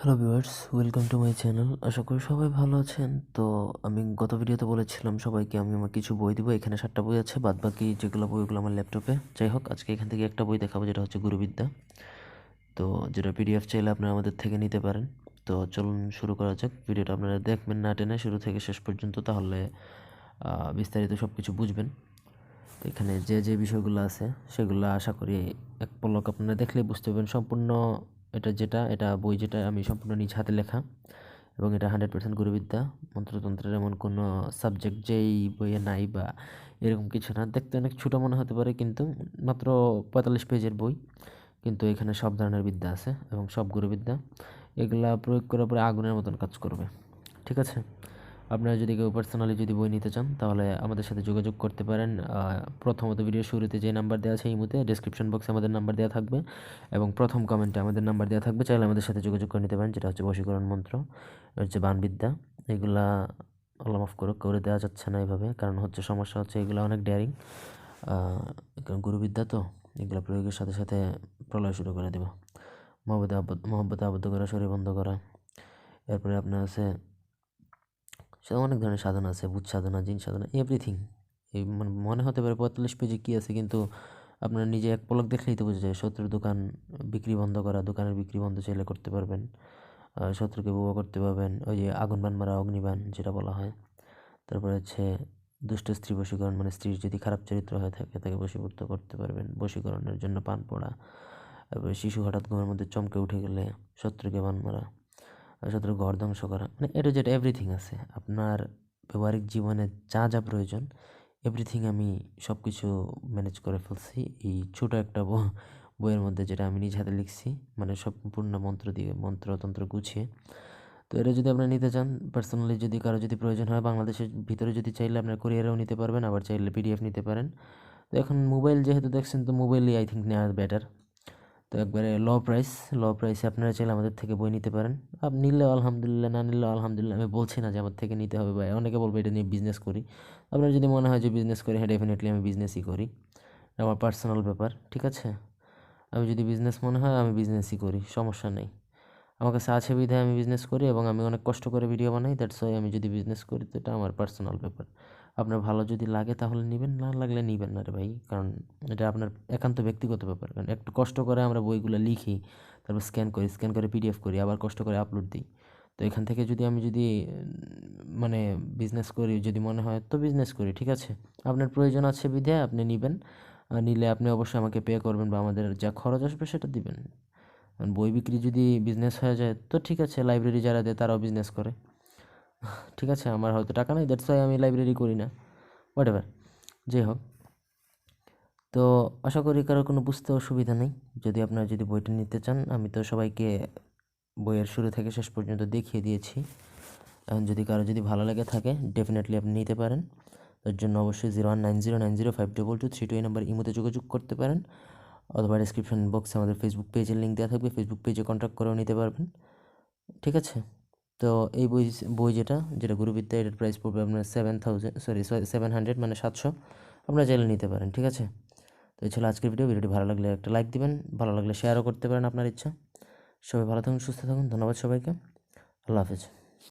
Hello viewers welcome to my channel আশা করি সবাই ভালো আছেন। তো আমি গত ভিডিওতে বলেছিলাম সবাইকে আমি আমার কিছু বই দিব। এখানে সাতটা বই আছে বাদ বাকি যেগুলো বইগুলো আমার ল্যাপটপে যাই হোক, আজকে এখান থেকে একটা বই দেখাবো, যেটা হচ্ছে গুরুবিদ্যা। তো যেটা পিডিএফ চাইলে আপনারা আমাদের থেকে নিতে পারেন। তো চলুন শুরু করা যাক। ভিডিওটা আপনারা দেখবেন না টেনে শুরু থেকে শেষ পর্যন্ত, তাহলে বিস্তারিত সব কিছু বুঝবেন। তো এখানে যে যে বিষয়গুলো আছে, সেগুলো আশা করি এক পলক আপনারা দেখলেই বুঝতে পারবেন। সম্পূর্ণ এটা যেটা, এটা বই যেটা আমি সম্পূর্ণ নিজ হাতে লেখা এবং এটা হান্ড্রেড পার্সেন্ট গুরুবিদ্যা। মন্ত্রতন্ত্রের এমন কোনো সাবজেক্ট যেই বইয়ে নাই বা এরকম কিছু না। দেখতে অনেক ছোটো মনে হতে পারে কিন্তু মাত্র পঁয়তাল্লিশ পেজের বই। কিন্তু এখানে সব ধরনের বিদ্যা আছে এবং সব গুরুবিদ্যা। এগুলা প্রয়োগ করার পরে আগুনের মতন কাজ করবে। ঠিক আছে? আপনারা যদি কেউ পার্সোনালি যদি বই নিতে চান, তাহলে আমাদের সাথে যোগাযোগ করতে পারেন। প্রথমত ভিডিও শুরুতে যে নাম্বার দেওয়া আছে এই মুহূর্তে ডিসক্রিপশন বক্সে আমাদের নাম্বার দেওয়া থাকবে এবং প্রথম কমেন্টে আমাদের নাম্বার দেওয়া থাকবে। চাইলে আমাদের সাথে যোগাযোগ করে নিতে পারেন, যেটা হচ্ছে বশীকরণ মন্ত্র হচ্ছে বানবিদ্যা। এগুলা আল্লাহ মাফ করুক, করে দেওয়া যাচ্ছে না এভাবে, কারণ হচ্ছে সমস্যা হচ্ছে এগুলো অনেক ডেয়ারিং গুরুবিদ্যা তো, এগুলো প্রয়োগের সাথে সাথে প্রলয় শুরু করে দেব। মহব্বতে আবদ্ধ মহব্বতে আবদ্ধ করা, শরীর বন্ধ করা। এরপরে আপনার আছে সে অনেক ধরনের সাধনা আছে, ভূত সাধনা, জিন সাধনা এভরিথিং এই মানে মনে হতে পারে পঁয়তাল্লিশ পেজে কী আছে, কিন্তু আপনারা নিজে এক পলক দেখলেই তো বোঝা যায়, শত্রুর দোকান বিক্রি বন্ধ করা, দোকানের বিক্রি বন্ধ চাইলে করতে পারবেন। শত্রুকে বুয়া করতে পারবেন, ওই যে আগুন বান মারা অগ্নিবান যেটা বলা হয়। তারপরে হচ্ছে দুষ্ট স্ত্রী বশীকরণ মানে স্ত্রীর যদি খারাপ চরিত্র হয়ে থাকে, তাকে বশীভূত করতে পারবেন, বশীকরণের জন্য পান পড়া। তারপরে শিশু হঠাৎ ঘুমের মধ্যে চমকে উঠে গেলে শত্রুকে বান মারা। আর শত্রুর ঘর ধ্বংস করা। মানে এটা যেটা এভরিথিং আছে। আপনার ব্যবহারিক জীবনে যা যা প্রয়োজন এভরিথিং আমি সব কিছু ম্যানেজ করে ফেলছি। এই ছোটো একটা বইয়ের মধ্যে যেটা আমি নিজ হাতে লিখছি মানে সম্পূর্ণ মন্ত্র দিয়ে, মন্ত্রতন্ত্র গুছিয়ে। তো এটা যদি আপনারা নিতে চান পার্সোনালি যদি কারও যদি প্রয়োজন হয়, বাংলাদেশের ভিতরে যদি চাইলে আপনার কোরিয়ারেও নিতে পারবেন, আবার চাইলে পিডিএফ নিতে পারেন। তো এখন মোবাইল যেহেতু দেখছেন, তো মোবাইলই আই থিঙ্ক নেওয়া বেটার একবারে ল প্রাইস ল প্রাইসে আপনারা চাইলে আমাদের থেকে বই নিতে পারেন। আপনি নিলেও আলহামদুলিল্লাহ, না নিলেও আলহামদুলিল্লাহ, আমি বলছি না যে আমার থেকে নিতে হবে বা অনেকে বলবে এটা নিয়ে বিজনেস করি। আপনার যদি মনে হয় যে বিজনেস করি হ্যাঁ ডেফিনেটলি আমি বিজনেসই করি। আমার পার্সোনাল ব্যাপার, ঠিক আছে? আমি যদি বিজনেস মনে হয়, আমি বিজনেসই করি, সমস্যা নেই। আমার কাছে আছে বিধায় আমি বিজনেস করি এবং আমি অনেক কষ্ট করে ভিডিও বানাই দ্যাটস ওয়াই আমি যদি বিজনেস করি, তো এটা আমার পার্সোনাল ব্যাপার। আপনার ভালো যদি লাগে তাহলে নেবেন, না লাগলে নেবেন না রে ভাই। কারণ এটা আপনার একান্ত ব্যক্তিগত ব্যাপার। কারণ একটু কষ্ট করে আমরা বইগুলো লিখি, তারপর স্ক্যান করি স্ক্যান করে পিডিএফ করি, আবার কষ্ট করে আপলোড দিই। তো এখান থেকে যদি আমি যদি মানে বিজনেস করি, যদি মনে হয়, তো বিজনেস করি, ঠিক আছে? আপনার প্রয়োজন আছে বিধায় আপনি নেবেন। নিলে আপনি অবশ্যই আমাকে পে করবেন বা আমাদের যা খরচ আসবে সেটা দিবেন। বই বিক্রি যদি বিজনেস হয়ে যায়, তো ঠিক আছে লাইব্রেরি যারা দেয় তারাও বিজনেস করে। ঠিক আছে, আমার হয়তো টাকা নেই দ্যাটস ওয়াই আমি লাইব্রেরি করি না। হোয়াট এভার যাই হোক। তো আশা করি কারও কোনো বুঝতে অসুবিধা নেই। যদি আপনারা যদি বইটা নিতে চান, আমি তো সবাইকে বইয়ের শুরু থেকে শেষ পর্যন্ত দেখিয়ে দিয়েছি। এখন যদি কারও যদি ভালো লেগে থাকে ডেফিনেটলি আপনি নিতে পারেন। তার জন্য অবশ্যই zero one nine zero nine zero five double two three two এই নাম্বার ইমোতে যোগাযোগ করতে পারেন। অথবা ডিসক্রিপশন বক্সে আমাদের ফেসবুক পেজের লিঙ্ক দেওয়া থাকবে। ফেসবুক পেজে কন্ট্যাক্ট করেও নিতে পারবেন। ঠিক আছে? তো এই বই বই যেটা যেটা গুরুবিদ্যা এটার প্রাইস পড়বে আপনার seven thousand sorry seven hundred মানে সাতশো। আপনারা চাইলে নিতে পারেন, ঠিক আছে? তো এই ছিল আজকের ভিডিও ভিডিওটি ভালো লাগলে একটা লাইক দিবেন, ভালো লাগলে শেয়ারও করতে পারেন আপনার ইচ্ছা। সবাই ভালো থাকুন, সুস্থ থাকুন, ধন্যবাদ সবাইকে। আল্লাহ হাফেজ।